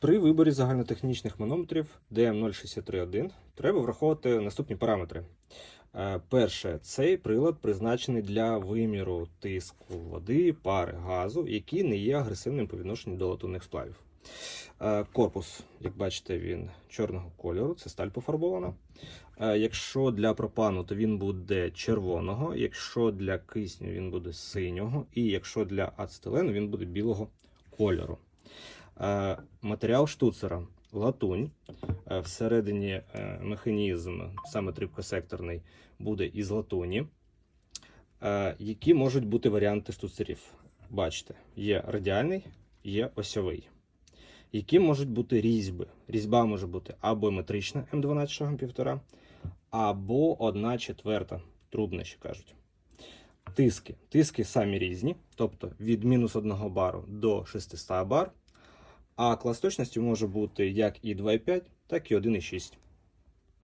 При виборі загальнотехнічних манометрів DM0631 треба враховувати наступні параметри. Е, Перше, цей прилад призначений для виміру тиску води, пари, газу, які не є агресивним по відношенню до латунних сплавів. Е, Корпус, як бачите, він чорного кольору, це сталь пофарбована. Е, Якщо для пропану, то він буде червоного, якщо для кисню він буде синього, і якщо для ацетилену він буде білого кольору. Е, Матеріал штуцера латунь. Е, Всередині е, механізм, саме трибкосекторний, буде із латуні. Які можуть бути варіанти штуцерів? Бачите, є радіальний, є осьовий. Які можуть бути різьби? Різьба може бути або метрична М12 шагом 1,5, або 1 четверта, трубна ще кажуть. Тиски. Тиски самі різні, тобто від мінус 1 бару до 600 бар. А клас точності може бути як і 2,5, так і 1,6.